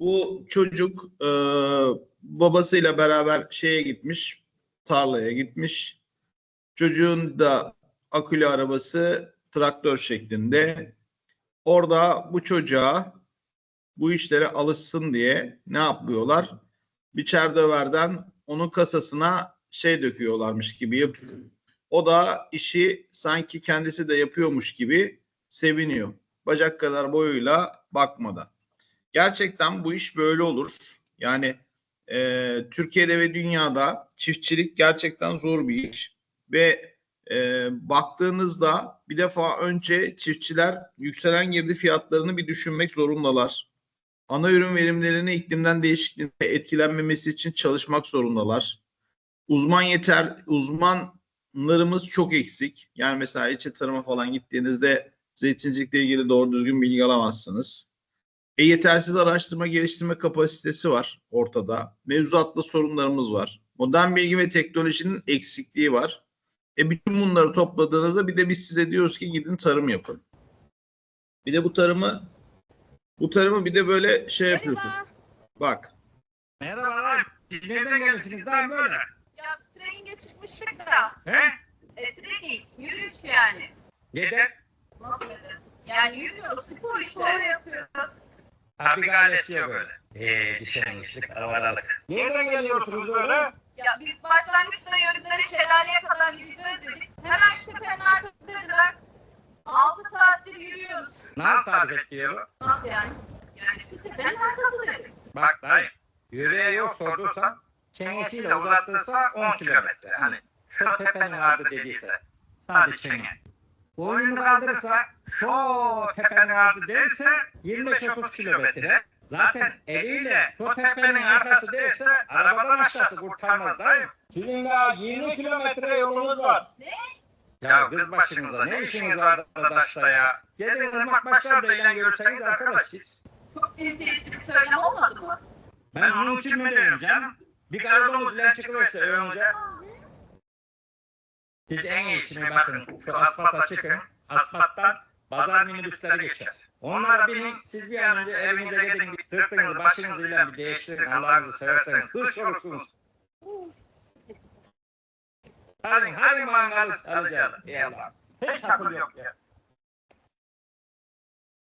Bu çocuk e, babasıyla beraber şeye gitmiş, tarlaya gitmiş. Çocuğun da akülü arabası traktör şeklinde. Orada bu çocuğa bu işlere alışsın diye ne yapıyorlar? Bir çerdöverden onun kasasına şey döküyorlarmış gibi. O da işi sanki kendisi de yapıyormuş gibi seviniyor. Bacak kadar boyuyla bakmadan. Gerçekten bu iş böyle olur. Yani e, Türkiye'de ve dünyada çiftçilik gerçekten zor bir iş. Ve e, baktığınızda bir defa önce çiftçiler yükselen girdi fiyatlarını bir düşünmek zorundalar. Ana ürün verimlerini iklimden değişikliğine etkilenmemesi için çalışmak zorundalar. Uzman yeter, uzmanlarımız çok eksik. Yani mesela ilçe tarıma falan gittiğinizde zeytincilikle ilgili doğru düzgün bilgi alamazsınız. E yetersiz araştırma geliştirme kapasitesi var ortada. Mevzuatla sorunlarımız var. Modern bilgi ve teknolojinin eksikliği var. E bütün bunları topladığınızda bir de biz size diyoruz ki gidin tarım yapın. Bir de bu tarımı bu tarımı bir de böyle şey yapıyorsun. Bak Merhabalar. Siz nereden gelirsiniz lan böyle? Ya treninge çıkmıştık da. He? E, training, yürüyüş yani. Neden? Nasıl? Yani yürüyoruz, spor işleri yapıyoruz. Abi galesi yok böyle. Eee dişenmişlik, havalarlık. Nereden geliyorsunuz böyle? Ya biz başlangıçta yörükleri şelaleye kadar dedik. Hemen şu tepenin arkasındaydılar. 6 saattir yürüyoruz. Ne tarif ediyor? Nasıl yani? Yani şu tepenin arkası dedik. Bak dayı. Yüreğe yok sorduysan, çenesiyle uzattıysa 10 kilometre. Hani şu tepenin adı dediyse, sadece çene. Boynunu kaldırırsa, şu tepenin adı derse 25-30 kilometre. Zaten eliyle şu tepenin arkası derse arabadan aşağısı kurtarmaz dayı. Sizin daha 20 kilometre yolunuz var. Ne? Ya kız başınıza ne işiniz var arkadaşlar ya? Gelin ırmak başlarıyla görürseniz arkadaş siz. Çok cinsiyetçi bir söylem olmadı mı? Ben onun için mi diyorum canım? Bir Karadeniz ile çıkıverse önce. Siz en iyisini bakın şu asfalta çıkın. Asfalttan pazar minibüsleri geçer. Onlara binin siz bir an önce evinize gidin bir sırtınızı başınızı ile bir değiştirin Allah'ınızı severseniz. Hış olursunuz. Hadi hadi mangalı alacağız. Ey Allah. Hiç akıl yok ya.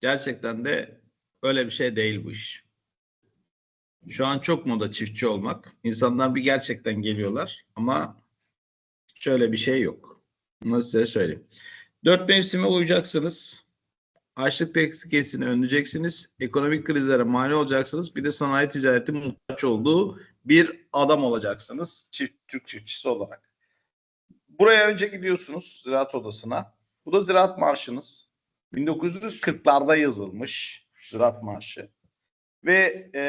gerçekten de öyle bir şey değil bu iş. Şu an çok moda çiftçi olmak. İnsanlar bir gerçekten geliyorlar ama şöyle bir şey yok. Nasıl size söyleyeyim. Dört mevsime uyacaksınız. Açlık tehlikesini önleyeceksiniz. Ekonomik krizlere mani olacaksınız. Bir de sanayi ticareti muhtaç olduğu bir adam olacaksınız. Çift, Türk çiftçisi olarak. Buraya önce gidiyorsunuz Ziraat Odası'na. Bu da Ziraat Marşınız. 1940'larda yazılmış Ziraat Marşı. Ve e,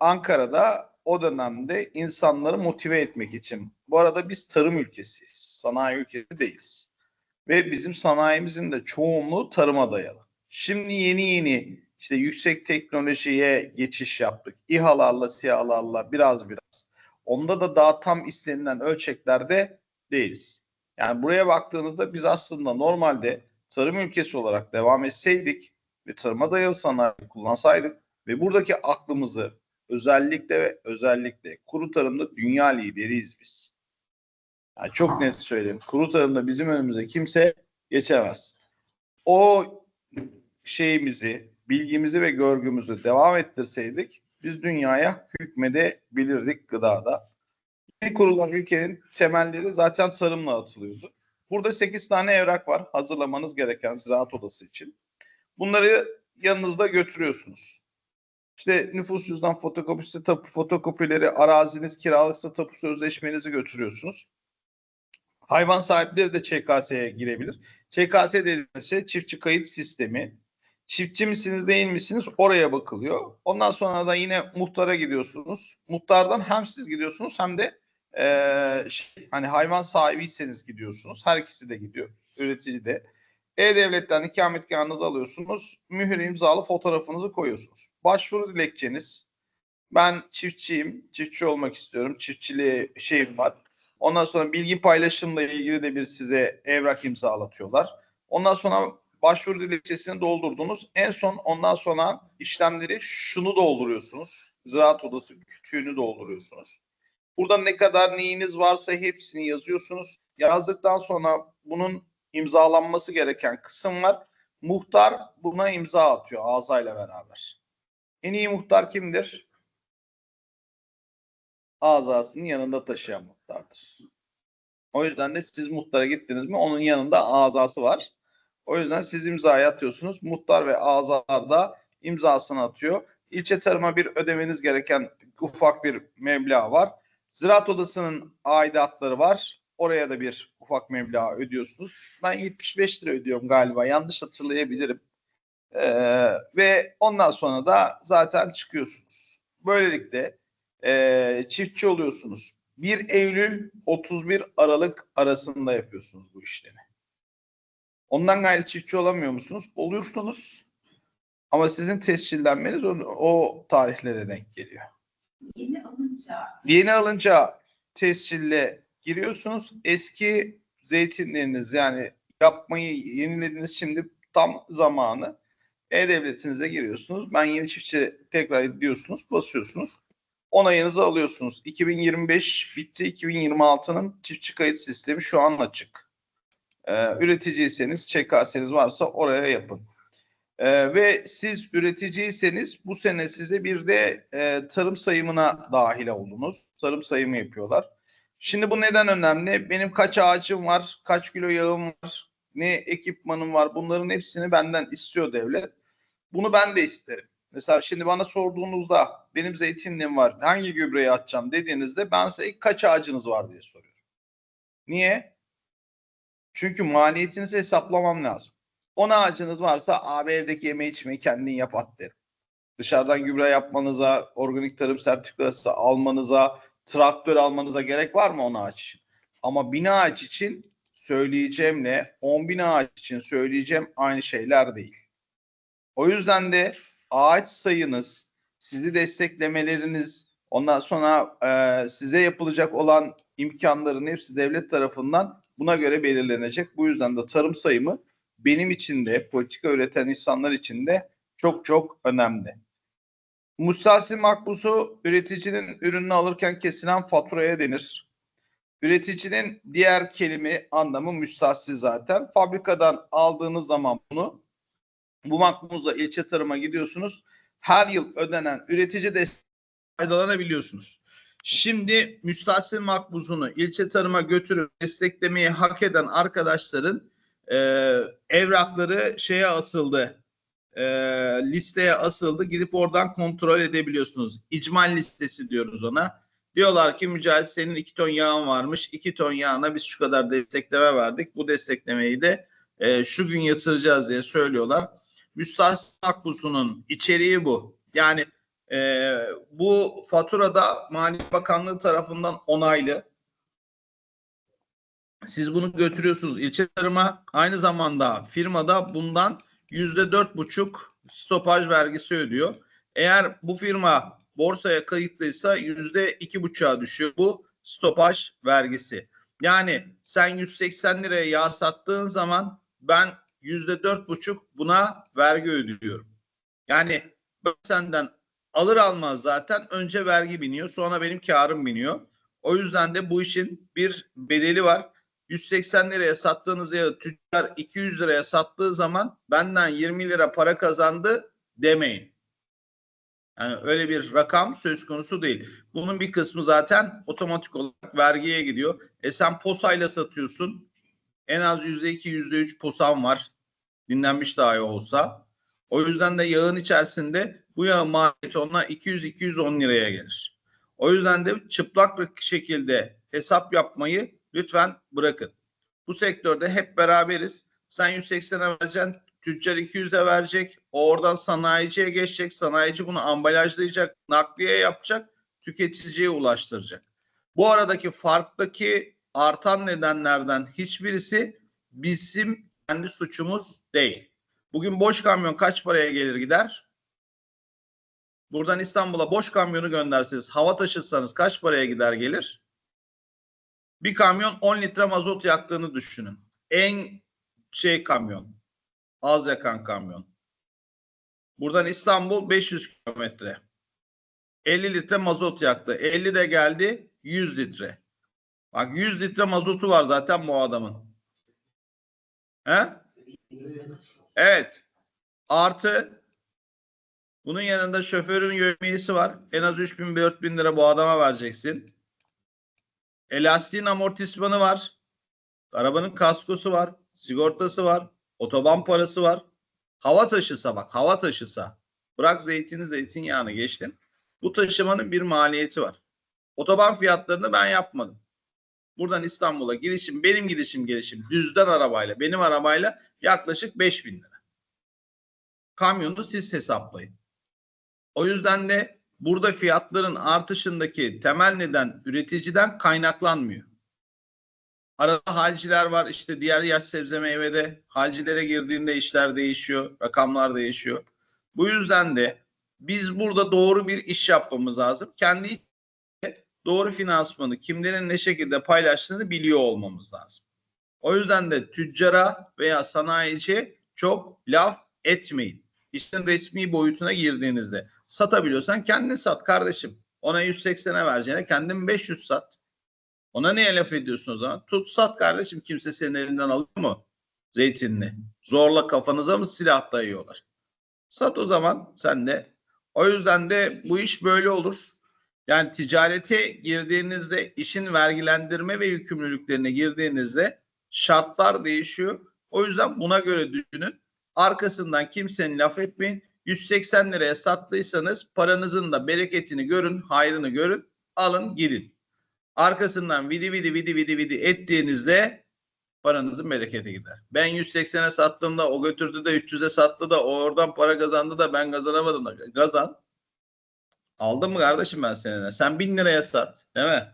Ankara'da o dönemde insanları motive etmek için. Bu arada biz tarım ülkesiyiz. Sanayi ülkesi değiliz. Ve bizim sanayimizin de çoğunluğu tarıma dayalı. Şimdi yeni yeni işte yüksek teknolojiye geçiş yaptık. İHA'larla, SİHA'larla biraz biraz. Onda da daha tam istenilen ölçeklerde değiliz. Yani buraya baktığınızda biz aslında normalde tarım ülkesi olarak devam etseydik ve tarıma dayalı sanayi kullansaydık ve buradaki aklımızı özellikle ve özellikle kuru tarımda dünya lideriyiz biz. Yani çok net söyleyeyim. Kuru tarımda bizim önümüze kimse geçemez. O şeyimizi, bilgimizi ve görgümüzü devam ettirseydik biz dünyaya hükmedebilirdik gıdada. Yeni kurulan ülkenin temelleri zaten tarımla atılıyordu. Burada 8 tane evrak var hazırlamanız gereken ziraat odası için. Bunları yanınızda götürüyorsunuz. İşte nüfus cüzdan fotokopisi, tapu fotokopileri, araziniz kiralıksa tapu sözleşmenizi götürüyorsunuz. Hayvan sahipleri de ÇKS'ye girebilir. ÇKS dediğimiz şey çiftçi kayıt sistemi. Çiftçi misiniz değil misiniz oraya bakılıyor. Ondan sonra da yine muhtara gidiyorsunuz. Muhtardan hem siz gidiyorsunuz hem de eee, şey, hani hayvan sahibiyseniz gidiyorsunuz. Her ikisi de gidiyor. Üretici de. E-Devlet'ten ikametgahınızı alıyorsunuz. Mühür imzalı fotoğrafınızı koyuyorsunuz. Başvuru dilekçeniz. Ben çiftçiyim. Çiftçi olmak istiyorum. Çiftçiliğe şeyim var. Ondan sonra bilgi paylaşımla ilgili de bir size evrak imzalatıyorlar. Ondan sonra başvuru dilekçesini doldurdunuz. En son ondan sonra işlemleri şunu dolduruyorsunuz. Ziraat Odası kütüğünü dolduruyorsunuz. Burada ne kadar neyiniz varsa hepsini yazıyorsunuz. Yazdıktan sonra bunun imzalanması gereken kısım var. Muhtar buna imza atıyor ağzayla beraber. En iyi muhtar kimdir? Azasını yanında taşıyan muhtardır. O yüzden de siz muhtara gittiniz mi onun yanında azası var. O yüzden siz imzayı atıyorsunuz. Muhtar ve azalar da imzasını atıyor. İlçe tarıma bir ödemeniz gereken ufak bir meblağ var. Ziraat Odası'nın aidatları var. Oraya da bir ufak meblağ ödüyorsunuz. Ben 75 lira ödüyorum galiba. Yanlış hatırlayabilirim. Ee, ve ondan sonra da zaten çıkıyorsunuz. Böylelikle e, çiftçi oluyorsunuz. 1 Eylül 31 Aralık arasında yapıyorsunuz bu işlemi. Ondan gayrı çiftçi olamıyor musunuz? Oluyorsunuz. Ama sizin tescillenmeniz o, o tarihlere denk geliyor. Yeni alınca Yeni alınca tescille giriyorsunuz. Eski zeytinleriniz yani yapmayı yenilediniz şimdi tam zamanı. E-Devletinize giriyorsunuz. Ben yeni çiftçi tekrar diyorsunuz, basıyorsunuz. Onayınızı alıyorsunuz. 2025 bitti. 2026'nın çiftçi kayıt sistemi şu an açık. Ee, üreticiyseniz, ÇKS'niz varsa oraya yapın. Ee, ve siz üreticiyseniz bu sene size bir de e, tarım sayımına dahil oldunuz. Tarım sayımı yapıyorlar. Şimdi bu neden önemli? Benim kaç ağacım var, kaç kilo yağım var, ne ekipmanım var bunların hepsini benden istiyor devlet. Bunu ben de isterim. Mesela şimdi bana sorduğunuzda benim zeytinliğim var hangi gübreyi atacağım dediğinizde ben size ilk kaç ağacınız var diye soruyorum. Niye? Çünkü maliyetinizi hesaplamam lazım. 10 ağacınız varsa abi evdeki yeme içmeyi kendin yap at derim. Dışarıdan gübre yapmanıza, organik tarım sertifikası almanıza, traktör almanıza gerek var mı 10 ağaç için? Ama 1000 ağaç için söyleyeceğimle 10 bin ağaç için söyleyeceğim aynı şeyler değil. O yüzden de ağaç sayınız, sizi desteklemeleriniz, ondan sonra e, size yapılacak olan imkanların hepsi devlet tarafından buna göre belirlenecek. Bu yüzden de tarım sayımı benim için de politika üreten insanlar için de çok çok önemli. Müstahsil makbusu üreticinin ürününü alırken kesilen faturaya denir. Üreticinin diğer kelime anlamı müstahsil zaten. Fabrikadan aldığınız zaman bunu bu makbuzla ilçe tarıma gidiyorsunuz. Her yıl ödenen üretici destek faydalanabiliyorsunuz. Şimdi müstahsil makbuzunu ilçe tarıma götürüp desteklemeyi hak eden arkadaşların e, evrakları şeye asıldı. E, listeye asıldı. Gidip oradan kontrol edebiliyorsunuz. İcmal listesi diyoruz ona. Diyorlar ki Mücahit senin iki ton yağın varmış. iki ton yağına biz şu kadar destekleme verdik. Bu desteklemeyi de e, şu gün yatıracağız diye söylüyorlar. Müstahsil makbusunun içeriği bu. Yani e, bu faturada Maliye Bakanlığı tarafından onaylı. Siz bunu götürüyorsunuz ilçe tarıma. Aynı zamanda firmada bundan yüzde dört buçuk stopaj vergisi ödüyor. Eğer bu firma borsaya kayıtlıysa yüzde iki buçuğa düşüyor bu stopaj vergisi. Yani sen 180 liraya yağ sattığın zaman ben yüzde dört buçuk buna vergi ödüyorum. Yani ben senden alır almaz zaten önce vergi biniyor sonra benim karım biniyor. O yüzden de bu işin bir bedeli var. 180 liraya sattığınız yağı tüccar 200 liraya sattığı zaman benden 20 lira para kazandı demeyin. Yani öyle bir rakam söz konusu değil. Bunun bir kısmı zaten otomatik olarak vergiye gidiyor. E sen posayla satıyorsun. En az %2, %3 posan var. Dinlenmiş dahi olsa. O yüzden de yağın içerisinde bu yağın maliyeti ona 200-210 liraya gelir. O yüzden de çıplak bir şekilde hesap yapmayı lütfen bırakın. Bu sektörde hep beraberiz. Sen 180'e vereceksin, tüccar 200'e verecek. O oradan sanayiciye geçecek. Sanayici bunu ambalajlayacak, nakliye yapacak, tüketiciye ulaştıracak. Bu aradaki farktaki artan nedenlerden hiçbirisi bizim kendi suçumuz değil. Bugün boş kamyon kaç paraya gelir gider? Buradan İstanbul'a boş kamyonu gönderseniz, hava taşıtsanız kaç paraya gider gelir? Bir kamyon 10 litre mazot yaktığını düşünün. En şey kamyon. Az yakan kamyon. Buradan İstanbul 500 kilometre. 50 litre mazot yaktı. 50 de geldi 100 litre. Bak 100 litre mazotu var zaten bu adamın. He? Evet. Artı bunun yanında şoförün yövmiyesi var. En az 3000 4000 lira bu adama vereceksin. Elastiğin amortismanı var. Arabanın kaskosu var. Sigortası var. Otoban parası var. Hava taşısa bak hava taşısa. Bırak zeytini zeytinyağını geçtim. Bu taşımanın bir maliyeti var. Otoban fiyatlarını ben yapmadım. Buradan İstanbul'a gidişim, benim gidişim gelişim düzden arabayla, benim arabayla yaklaşık 5000 lira. Kamyonu siz hesaplayın. O yüzden de burada fiyatların artışındaki temel neden üreticiden kaynaklanmıyor. Arada halciler var işte diğer yaş sebze meyvede halcilere girdiğinde işler değişiyor, rakamlar değişiyor. Bu yüzden de biz burada doğru bir iş yapmamız lazım. Kendi doğru finansmanı kimlerin ne şekilde paylaştığını biliyor olmamız lazım. O yüzden de tüccara veya sanayiciye çok laf etmeyin. İşin resmi boyutuna girdiğinizde satabiliyorsan kendin sat kardeşim. Ona 180'e vereceğine kendin 500 sat. Ona niye laf ediyorsun o zaman? Tut sat kardeşim kimse senin elinden alır mı? Zeytinini. Zorla kafanıza mı silah dayıyorlar? Sat o zaman sen de. O yüzden de bu iş böyle olur. Yani ticarete girdiğinizde işin vergilendirme ve yükümlülüklerine girdiğinizde şartlar değişiyor. O yüzden buna göre düşünün. Arkasından kimsenin laf etmeyin. 180 liraya sattıysanız paranızın da bereketini görün, hayrını görün, alın gidin. Arkasından vidi vidi vidi vidi vidi ettiğinizde paranızın bereketi gider. Ben 180'e sattığımda o götürdü de 300'e sattı da o oradan para kazandı da ben kazanamadım da kazan. Aldım mı kardeşim ben seninle? Sen bin liraya sat değil mi?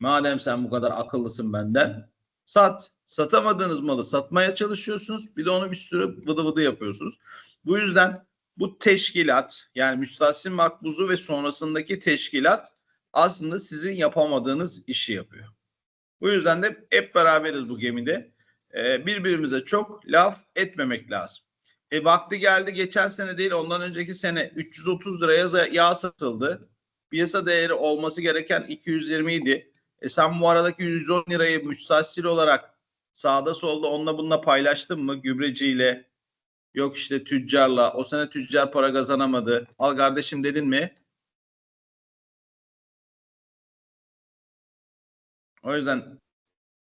Madem sen bu kadar akıllısın benden sat. Satamadığınız malı satmaya çalışıyorsunuz. Bir de onu bir sürü vıdı vıdı yapıyorsunuz. Bu yüzden bu teşkilat yani müstahsin makbuzu ve sonrasındaki teşkilat aslında sizin yapamadığınız işi yapıyor. Bu yüzden de hep beraberiz bu gemide. Ee, birbirimize çok laf etmemek lazım. E vakti geldi geçen sene değil ondan önceki sene 330 liraya yağ satıldı. Piyasa değeri olması gereken 220 idi. E sen bu aradaki 110 lirayı müstahsil olarak sağda solda onunla bununla paylaştın mı gübreciyle yok işte tüccarla o sene tüccar para kazanamadı al kardeşim dedin mi? O yüzden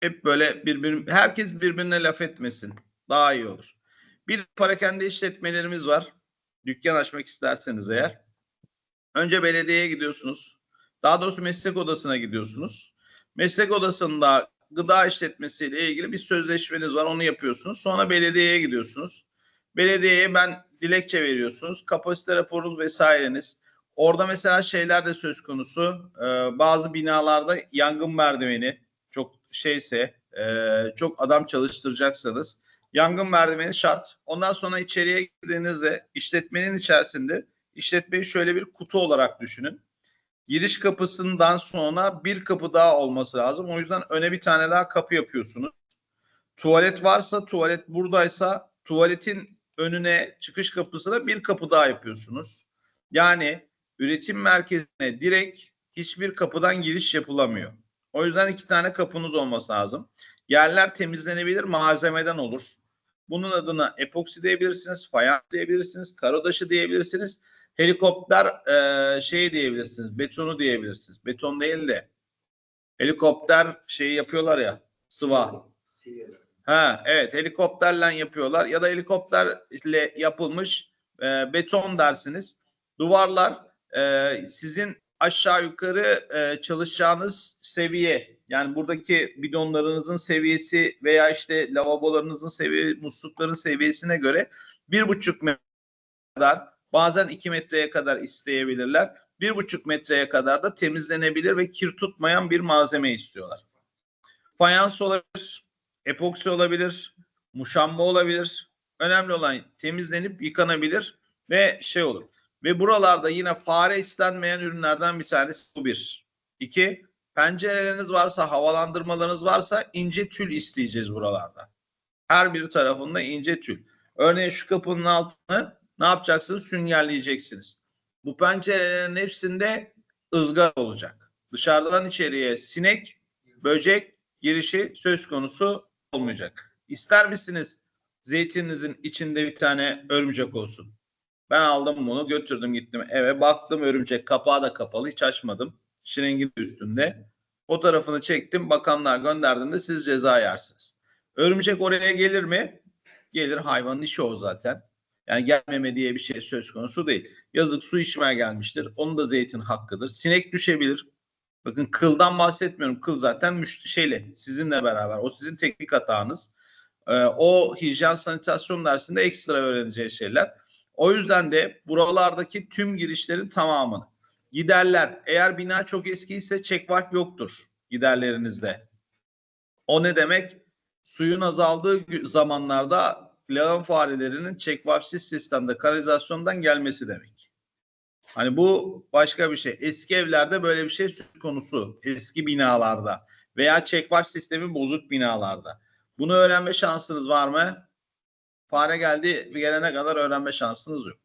hep böyle birbir herkes birbirine laf etmesin. Daha iyi olur. Bir parakende işletmelerimiz var. Dükkan açmak isterseniz eğer. Önce belediyeye gidiyorsunuz. Daha doğrusu meslek odasına gidiyorsunuz. Meslek odasında gıda işletmesiyle ilgili bir sözleşmeniz var. Onu yapıyorsunuz. Sonra belediyeye gidiyorsunuz. Belediyeye ben dilekçe veriyorsunuz. Kapasite raporunuz vesaireniz. Orada mesela şeyler de söz konusu. Ee, bazı binalarda yangın merdiveni çok şeyse e, çok adam çalıştıracaksanız yangın merdiveni şart. Ondan sonra içeriye girdiğinizde işletmenin içerisinde işletmeyi şöyle bir kutu olarak düşünün. Giriş kapısından sonra bir kapı daha olması lazım. O yüzden öne bir tane daha kapı yapıyorsunuz. Tuvalet varsa tuvalet buradaysa tuvaletin önüne çıkış kapısına bir kapı daha yapıyorsunuz. Yani üretim merkezine direkt hiçbir kapıdan giriş yapılamıyor. O yüzden iki tane kapınız olması lazım. Yerler temizlenebilir malzemeden olur. Bunun adına epoksi diyebilirsiniz, fayans diyebilirsiniz, karodaşı diyebilirsiniz. Helikopter e, şey diyebilirsiniz, betonu diyebilirsiniz. Beton değil de helikopter şeyi yapıyorlar ya, sıva. Ha, evet helikopterle yapıyorlar ya da helikopterle yapılmış e, beton dersiniz. Duvarlar e, sizin aşağı yukarı e, çalışacağınız seviye yani buradaki bidonlarınızın seviyesi veya işte lavabolarınızın seviye, muslukların seviyesine göre bir buçuk metre kadar bazen iki metreye kadar isteyebilirler. Bir buçuk metreye kadar da temizlenebilir ve kir tutmayan bir malzeme istiyorlar. Fayans olabilir, epoksi olabilir, muşamba olabilir. Önemli olan temizlenip yıkanabilir ve şey olur. Ve buralarda yine fare istenmeyen ürünlerden bir tanesi bu bir. İki, pencereleriniz varsa, havalandırmalarınız varsa ince tül isteyeceğiz buralarda. Her bir tarafında ince tül. Örneğin şu kapının altını ne yapacaksınız? Süngerleyeceksiniz. Bu pencerelerin hepsinde ızgara olacak. Dışarıdan içeriye sinek, böcek girişi söz konusu olmayacak. İster misiniz zeytininizin içinde bir tane örümcek olsun? Ben aldım bunu götürdüm gittim eve baktım örümcek kapağı da kapalı hiç açmadım. Şirengin üstünde. Fotoğrafını çektim bakanlar gönderdiğinde siz ceza yersiniz. Örümcek oraya gelir mi? Gelir hayvanın işi o zaten. Yani gelmeme diye bir şey söz konusu değil. Yazık su içmeye gelmiştir. Onun da zeytin hakkıdır. Sinek düşebilir. Bakın kıldan bahsetmiyorum. Kıl zaten müşt şeyle sizinle beraber. O sizin teknik hatanız. Ee, o hijyen sanitasyon dersinde ekstra öğreneceği şeyler. O yüzden de buralardaki tüm girişlerin tamamını giderler. Eğer bina çok eskiyse check valve yoktur giderlerinizde. O ne demek? Suyun azaldığı zamanlarda lağım farelerinin check valve'siz sistemde kanalizasyondan gelmesi demek. Hani bu başka bir şey. Eski evlerde böyle bir şey söz konusu. Eski binalarda veya valve sistemi bozuk binalarda. Bunu öğrenme şansınız var mı? Fare geldi gelene kadar öğrenme şansınız yok.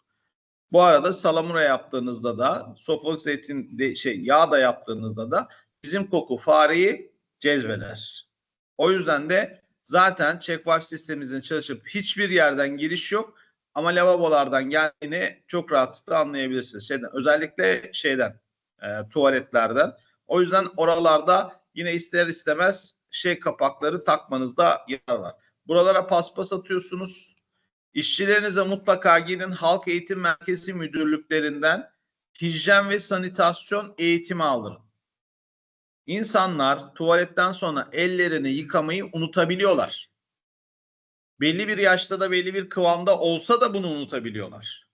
Bu arada salamura yaptığınızda da sofok zeytin de, şey yağ da yaptığınızda da bizim koku fareyi cezbeder. O yüzden de zaten check valve sistemimizin çalışıp hiçbir yerden giriş yok ama lavabolardan geldiğini çok rahatlıkla anlayabilirsiniz. Şeyden, özellikle şeyden e, tuvaletlerden. O yüzden oralarda yine ister istemez şey kapakları takmanızda yarar var. Buralara paspas atıyorsunuz. İşçilerinize mutlaka gidin halk eğitim merkezi müdürlüklerinden hijyen ve sanitasyon eğitimi alın. İnsanlar tuvaletten sonra ellerini yıkamayı unutabiliyorlar. Belli bir yaşta da belli bir kıvamda olsa da bunu unutabiliyorlar.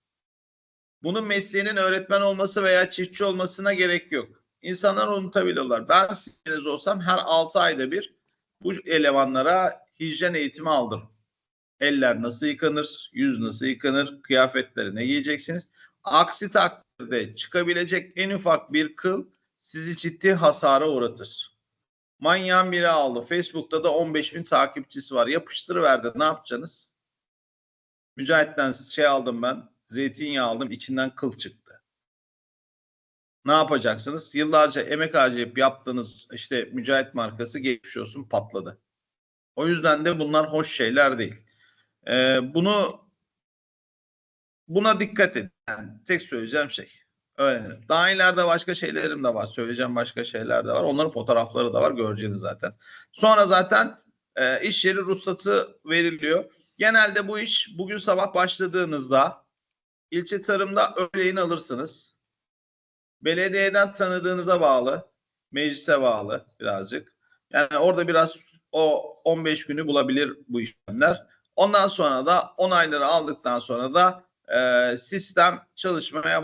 Bunun mesleğinin öğretmen olması veya çiftçi olmasına gerek yok. İnsanlar unutabiliyorlar. Ben siziniz olsam her 6 ayda bir bu elemanlara hijyen eğitimi aldırırım. Eller nasıl yıkanır, yüz nasıl yıkanır, kıyafetleri ne giyeceksiniz. Aksi takdirde çıkabilecek en ufak bir kıl sizi ciddi hasara uğratır. Manyağın biri aldı. Facebook'ta da 15 bin takipçisi var. Yapıştırıverdi. Ne yapacaksınız? Mücahit'ten şey aldım ben. Zeytinyağı aldım. içinden kıl çıktı. Ne yapacaksınız? Yıllarca emek harcayıp yaptığınız işte Mücahit markası geçmiş olsun patladı. O yüzden de bunlar hoş şeyler değil. Ee, bunu buna dikkat edin. Yani tek söyleyeceğim şey. Öğrenelim. Daha ileride başka şeylerim de var. Söyleyeceğim başka şeyler de var. Onların fotoğrafları da var. Göreceğiniz zaten. Sonra zaten e, iş yeri ruhsatı veriliyor. Genelde bu iş bugün sabah başladığınızda ilçe tarımda öğleyin alırsınız. Belediyeden tanıdığınıza bağlı. Meclise bağlı birazcık. Yani orada biraz o 15 günü bulabilir bu işlemler. Ondan sonra da onayları aldıktan sonra da e, sistem çalışmaya başlıyor.